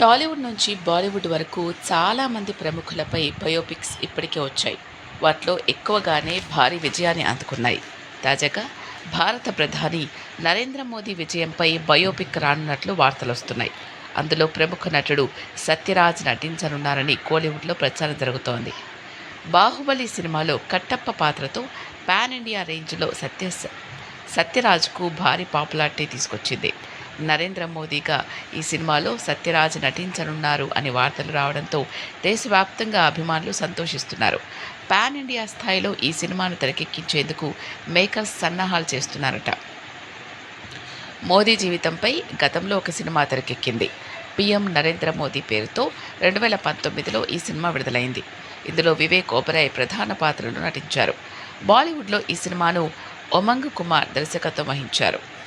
టాలీవుడ్ నుంచి బాలీవుడ్ వరకు చాలామంది ప్రముఖులపై బయోపిక్స్ ఇప్పటికే వచ్చాయి. వాటిలో ఎక్కువగానే భారీ విజయాన్ని అందుకున్నాయి. తాజాగా భారత ప్రధాని నరేంద్ర మోదీ విజయంపై బయోపిక్ రానున్నట్లు వార్తలు వస్తున్నాయి. అందులో ప్రముఖ నటుడు సత్యరాజ్ నటించనున్నారని కోలీవుడ్లో ప్రచారం జరుగుతోంది. బాహుబలి సినిమాలో కట్టప్ప పాత్రతో పాన్ ఇండియా రేంజ్లో సత్య సత్యరాజ్కు భారీ పాపులారిటీ తీసుకొచ్చింది. నరేంద్ర మోదీగా ఈ సినిమాలో సత్యరాజ్ నటించనున్నారు అని వార్తలు రావడంతో దేశవ్యాప్తంగా అభిమానులు సంతోషిస్తున్నారు. పాన్ ఇండియా స్థాయిలో ఈ సినిమాను తెరకెక్కించేందుకు మేకర్స్ సన్నాహాలు చేస్తున్నారట. మోదీ జీవితంపై గతంలో ఒక సినిమా తెరకెక్కింది. పిఎం నరేంద్ర మోదీ పేరుతో రెండు వేల పంతొమ్మిదిలో ఈ సినిమా విడుదలైంది. ఇందులో వివేక్ ఓబరాయ్ ప్రధాన పాత్రలో నటించారు. బాలీవుడ్లో ఈ సినిమాను ఒమంగ్ కుమార్ దర్శకత్వం వహించారు.